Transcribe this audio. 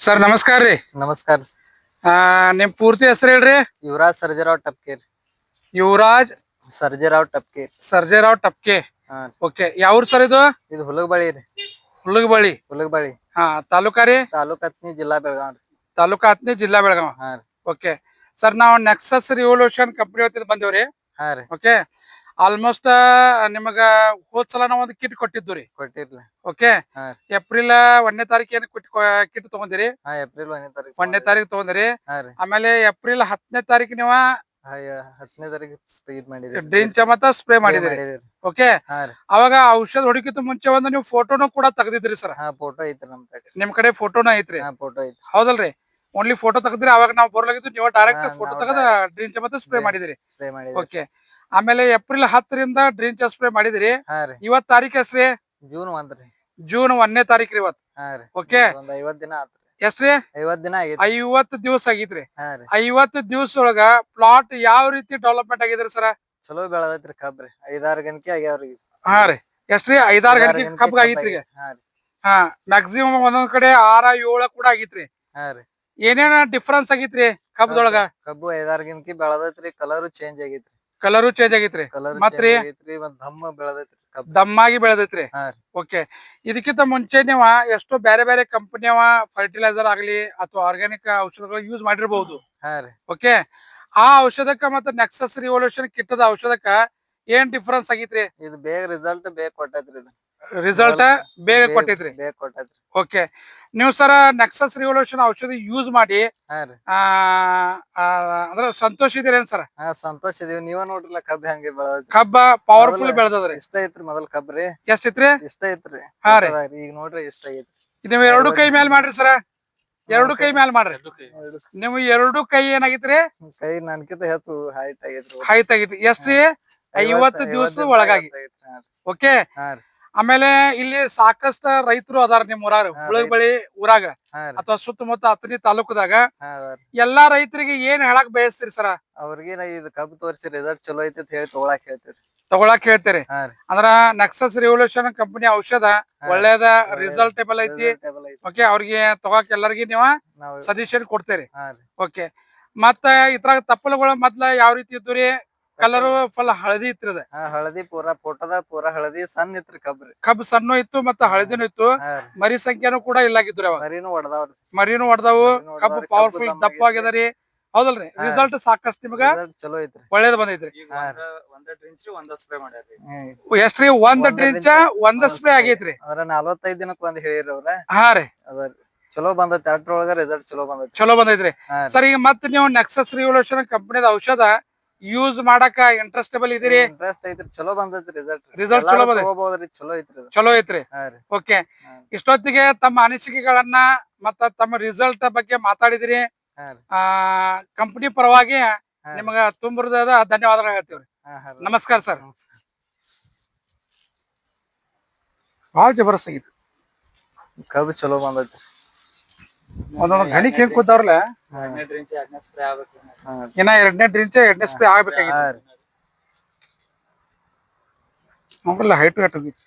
Sir ನಮಸ್ಕಾರ ರೀ. ನಮಸ್ಕಾರ ನಿಮ್ ಪೂರ್ತಿ ಹೆಸರು ಹೇಳ್ರಿ? ಯುವರಾಜ್ ಸರ್ಜರಾವ್ ಟಪ್ಕೇರ್ ಯುವರಾಜ್ ಸರ್ಜರಾವ್ ಟಪ್ಕೆ. ಸರ್ಜರಾವ್ ಟಪ್ಕೆ. ಹಾ ಓಕೆ ಯಾವ್ರ ಸರ್ ಇದು? ಇದು ಹುಲಗಬಳಿ ರೀ. ಹುಲಗಬಳಿ ಹುಲಗಬಳಿ ಹಾ ತಾಲೂಕಾ ರೀ? ತಾಲೂಕ್ ಹತ್ನಿ ಜಿಲ್ಲಾ ಬೆಳಗಾವ್ ರೀ. ತಾಲೂಕಾ ಜಿಲ್ಲಾ ಬೆಳಗಾವ್. ಹಾ ರೀ. ಓಕೆ. ಸರ್ ನಾವು ನೆಕ್ಸಸ್ ರಿವಲ್ಯೂಷನ್ ಕಂಪ್ನಿ ಹೊತ್ತಿದ್ ಬಂದೇವ್ರಿ ಹಾ ರೀ. ಓಕೆ. ಆಲ್ಮೋಸ್ಟ್ ನಿಮಗ ಹೋದ್ ಸಲ ನಾವು ಒಂದು ಕಿಟ್ ಕೊಟ್ಟಿದ್ದು ರೀ. ಕೊಟ್ಟಿರ್ಲಿ. ಓಕೆ ಹಾ. ಏಪ್ರಿಲ್ ಒಂದನೇ ತಾರೀಕು ಏನ್ ಕಿಟ್ ಕಿಟ್ ತಗೊಂಡಿರಿ. ಹಾ ಏಪ್ರಿಲ್ ಒಂದನೇ ತಾರೀಕು ಒಂದನೇ ತಾರೀಕು ತಗೊಂಡಿರಿ. ಹಾ ರೀ. ಆಮೇಲೆ ಏಪ್ರಿಲ್ ಹತ್ತನೇ ತಾರೀಕು ನೀವ ಹಾ, ಯ- ಹತ್ತನೇ ತಾರೀಕು ಮಾಡಿದ್ರಿ. ಡ್ರೀನ್ ಚಮತ ಸ್ಪ್ರೇ ಮಾಡಿದಿರಿ. ಓಕೆ ಹಾ ರೀ. ಅವಾಗ ಔಷಧ ಹೊಡಿಕಿಂತ ಮುಂಚೆ ಒಂದು ನೀವು ಫೋಟೋನು ಕೂಡ ತೆಗ್ದಿದ್ರಿ ಸರ್. ಹಾ ಫೋಟೋ ಐತ್ರಿ ನಮ್ ತಗ ನಿಮ್ ಕಡೆ ಫೋಟೋನ ಐತ್ರಿ. ಹಾ ಫೋಟೋ ಐತಿ ಹೌದಲ್ರಿ? ಓನ್ಲಿ ಫೋಟೋ ತೆಗ್ದ್ರಿ ಅವಾಗ ನಾವು ಬರ್ಲಾಗಿದ್ದು ನೀವು ಡೈರೆಕ್ಟ್ ಹಾ, ಫೋಟೋ ನಾವು ತೆಗೆದ ಡ್ರೀನ್ ಚಮತ ಸ್ಪ್ರೇ ಮಾಡಿದಿರಿ. ಸ್ಪ್ರೇ ಮಾಡಿದ್ರಿ. ಓಕೆ ಆಮೇಲೆ ಏಪ್ರಿಲ್ ಹತ್ತರಿಂದ ಡ್ರೀನ್ ಚೆಸ್ ಸ್ಪ್ರೇ ಮಾಡಿದಿರಿ. ಹಾ ರೀ. ಇವತ್ ತಾರೀಕ್ ಎಷ್ಟ್ರಿ ಜೂನ್ ಒಂದ್ರಿ ಜೂನ್ ಒಂದನೇ ತಾರೀಕ್ ರೀ ಇವತ್ ಹಾ ರೀ. ಓಕೆ? ಒಂದ್ ಐವತ್ ದಿನ ಆತ್ರಿ ಎಷ್ಟ್ರಿ ಐವತ್ ದಿನ ಆಗೈತಿ ಐವತ್ತು ದಿವಸ ಆಗಿತ್ರಿ ಹಾ ರೀ. ಐವತ್ತು ದಿವಸ ಒಳಗ ಪ್ಲಾಟ್ ಯಾವ ರೀತಿ ಡೆವಲಪ್ಮೆಂಟ್ ಆಗಿದ್ರಿ ಸರ್? ಚಲೋ ಬೆಳದೈತ್ರಿ ಕಬ್ರಿ ಐದಾರು ಗಂಟೆ ಆಗ್ಯಾವ್ರಿ ಹಾ ರೀ. ಎಷ್ಟ್ರಿ ಐದಾರು ಗಂಟೆ ಕಬ್ಬ ಆಗಿತ್ರಿ ಈಗ. ಹಾ ರೀ. ಹಾ ಮ್ಯಾಕ್ಸಿಮಮ್ ಒಂದೊಂದ್ ಕಡೆ ಆರ ಏಳ ಕೂಡ ಆಗಿತ್ರಿ ಹಾ ರೀ. ಏನೇನ ಡಿಫ್ರೆನ್ಸ್ ಆಗಿತ್ರಿ ಕಬ್ಬದೊಳಗ ಕಬ್ಬು ಐದಾರು ಗಂಟೆ ಬೆಳದೈತ್ರಿ ಕಲರ್ ಚೇಂಜ್ ಆಗೈತ್ರಿ ಕಲರು ಚೇಂಜ್ ಆಗೈತ್ರಿ. ಕಲರ್ ಮತ್ರಿ? ಮತ್ತ್ ದಮ್ಮ ಬೆಳದೈತ್ರಿ ದಮ್ಮಾಗಿ ಬೆಳೆದೈತ್ರಿ? ಓಕೆ ಇದಕ್ಕಿಂತ ಮುಂಚೆ ನೀವ ಎಷ್ಟೋ ಬೇರೆ ಬೇರೆ ಕಂಪನಿಯವ ಫರ್ಟಿಲೈಸರ್ ಆಗ್ಲಿ ಅಥವಾ ಆರ್ಗ್ಯಾನಿಕ್ ಔಷಧಗಳು ಯೂಸ್ ಮಾಡಿರ್ಬಹುದು ಓಕೆ ಆ ಔಷಧಕ್ಕ ಮತ್ತೆ ನೆಕ್ಸಸ್ ರಿವಲ್ಯೂಷನ್ ಕಿಟ್ಟದ ಔಷಧಕ್ಕ ಏನ್ ಡಿಫ್ರೆನ್ಸ್ ಆಗೈತ್ರಿ? ಇದು ಬೇಗ ರಿಸಲ್ಟ್ ಬೇಗ ಕೊಟ್ಟೈತ್ರಿ ಇದು. ರಿಸಲ್ಟ್ ಬೇಗ ಕೊಟ್ಟಿದ್ರಿ. ಕೊಟ್ಟೈತ್ರಿ ಬೇಗ ಕೊಟ್ಟೈತ್ರಿ ಓಕೆ ನೀವು ಸರ ನೆಕ್ಸಸ್ ರಿವಲ್ಯೂಷನ್ ಔಷಧಿ ಯೂಸ್ ಮಾಡಿ ಹಾ ರೀ. ಆ ಆ, ಅಂದ್ರೆ ಸಂತೋಷ ಇದೀರೇನ್ ಸರ್? ಹಾ ಸಂತೋಷ ಇದೀವಿ. ನೀವ ನೋಡ್ರಲ್ಲ ಕಬ್ಬ ಹೆಂಗೆ ಕಬ್ಬ ಪವರ್ಫುಲ್ ಬೆಳ್ದದ್ರಿ. ಇಷ್ಟ ಐತ್ರಿ ಮೊದಲ್ ಕಬ್ಬ್ರಿ ರೀ? ಎಷ್ಟಿತ್ರಿ? ಇಷ್ಟ ಐತ್ರಿ? ಹಾ ರೀ. ಈಗ ನೋಡ್ರಿ ಇಷ್ಟ ಐತ್ರಿ. ನೀವು ಎರಡು ಕೈ ಮೇಲೆ ಮಾಡ್ರಿ ಸರ. ಎರಡು ಕೈ ಮೇಲೆ ಮಾಡ್ರಿ. ನೀವು ಎರಡು ಕೈ ಏನಾಗಿತ್ರಿ? ಕೈ ನನ್ಕಿಂತ ಹೆಚ್ಚು ಹೈಟ್ ಆಗಿತ್ತು ಹೈಟ್ ಆಗಿತ್ರಿ. ಎಷ್ಟ್ರಿ? ಐವತ್ತು ದಿವಸದ ಒಳಗಾಗಿ. ಓಕೆ ಆಮೇಲೆ ಇಲ್ಲಿ ಸಾಕಷ್ಟು ರೈತರು ಅದಾರ ನಿಮ್ ಊರಾಗ. ಹುಳಬಳಿ ಊರಾಗ. ಅಥವಾ ಸುತ್ತಮುತ್ತ ಹತ್ತನಿ ತಾಲೂಕದಾಗ. ಎಲ್ಲಾ ರೈತರಿಗೆ ಏನ್ ಹೇಳಕ್ ಬಯಸ್ತೀರಿ ಸರ? ಅವ್ರಿಗೆ ಇದು ಕಬ್ಬು ತೋರಿಸಿ ರಿಸಲ್ಟ್ ಚಲೋ ಐತಿ ಅಂತ ಹೇಳಿ ತಗೊಳಕ್ ಹೇಳ್ತೀರಿ. ತಗೊಳಕ್ ಹೇಳ್ತೀರಿ. ಅಂದ್ರ ನಕ್ಸಸ್ ರಿವಲ್ಯೂಷನ್ ಕಂಪನಿ ಔಷಧ. ಒಳ್ಳೇದ. ರಿಸಲ್ಟೇಬಲ್ ಐತಿ. ಓಕೆ ಅವ್ರಿಗೆ ತಗೋಕ್ ಎಲ್ಲರಿಗೆ ನೀವ ನಾವ್ ಸಜೆಷನ್ ಕೊಡ್ತೀರಿ. ಓಕೆ ಮತ್ತ ಇದ್ರಾಗ ತಪ್ಪಲುಗಳ ಮೊದ್ಲ ಯಾವ ರೀತಿ ಇದ್ದು ರೀ? ಕಲರ್ ಫುಲ್ ಹಳದಿ ಇತ್ತು ಅದ. ಹಾ ಹಳದಿ ಪೂರಾ ಫೋಟೋದಾಗ ಪೂರಾ ಹಳದಿ ಸಣ್ಣ ಇತ್ರಿ ಕಬ್ರಿ. ಕಬ್ ಸಣ್ಣ ಇತ್ತು ಮತ್ತ ಹಳದಿನೂ ಇತ್ತು. ಹಾ ಮರಿ ಸಂಖ್ಯೆನೂ ಕೂಡ ಇಲ್ಲಾಗಿದ್ರು ಅವಾಗ ಮರಿನೂ ಹೊಡೆದಾವ್ರಿ ಮರಿನೂ ಹೊಡೆದವು ಮರಿನೂ ಕಬ್ಬು ಪವರ್ಫುಲ್ ದಪ್ಪ. ಆಗ್ಯದ ಹೌದಲ್ರಿ? ಹಾ. ರಿಸಲ್ಟ್ ಸಾಕಷ್ಟು ನಿಮಗ ಚಲೋ ಐತ್ರಿ. ಒಳ್ಳೇದ್ ಬಂದೈತ್ರಿ. ಹಾ ಒಂದ ಡ್ರಿಂಕ್ಸ್ ಒಂದ ಸ್ಪ್ರೇ ಮಾಡ್ಯಾರ್ರಿ ಹ್ಮ್. ಎಷ್ಟ್ರಿ ಒಂದ್ ಒಂದ್ ಡ್ರಿಂಚ ಒಂದ್ ಸ್ಪ್ರೇ ಆಗೈತ್ರಿ. ಅದ್ರ ನಲವತ್ತೈದ್ ದಿನಕ್ ಒಂದ್ ಹೇಳಿರಿ ಅವ್ರ. ಹಾ ರೀ. ಅದ ಚಲೋ ಬಂದೈತಿ ಅಷ್ಟ್ರೊಳಗ ರಿಸಲ್ಟ್ ಚಲೋ ಬಂದೈತಿ ಚಲೋ ಬಂದೈತ್ರಿ. ಹಾ ರೀ. ಸರ್ ಈಗ ಮತ್ತೆ ನೀವು ನೆಕ್ಸಸ್ ರಿವಲ್ಯೂಷನ್ ಕಂಪನಿದ ಔಷಧ ಯೂಸ್ ಮಾಡಾಕ ಇಂಟ್ರೆಸ್ಟೇಬಲ್ ಇದೀರಿ? ಇಂಟ್ರೆಸ್ಟ್ ಐತ್ರಿ ಚಲೋ ಬಂದೈತಿ ರಿಸಲ್ಟ್ ಚಲೋ ಬಂದೈತಿ. ಚಲೋ ಐತ್ರಿ. ಚಲೋ ಐತ್ರಿ? ಓಕೆ ಇಷ್ಟೊತ್ತಿಗೆ ತಮ್ಮ ಅನಿಸಿಕೆಗಳನ್ನ ಮತ್ತ ತಮ್ಮ ರಿಸಲ್ಟ್ ಬಗ್ಗೆ ಮಾತಾಡಿದಿರಿ. ಆ ಕಂಪನಿ ಪರವಾಗಿ. ನಿಮಗ ತುಂಬುರದ ಧನ್ಯವಾದಗಳು ಹೇಳ್ತೀವ್ರಿ. ನಮಸ್ಕಾರ ಸರ್. ಬಹಳ ಜಬರ್ದಸ್ತ್ ಆಗಿತ್ತು. ಕಬ್ಬು ಚಲೋ ಬಂದೈತಿ ಒಂದೊಂದು ಗಣಿಕ್ ಹೆಂಗ್ ಕೂತಾವ್ರಲ್ಲ. ಇನ್ನ ಎರಡನೇ ಡ್ರಿಂಚ್ ಎರಡನೇ ಸ್ಪ್ರೇ ಆಗ್ಬೇಕಾಗಿತ್ತು ಹೈಟ್ ಹೈಟ್ ಹೋಗಿತ್ತು.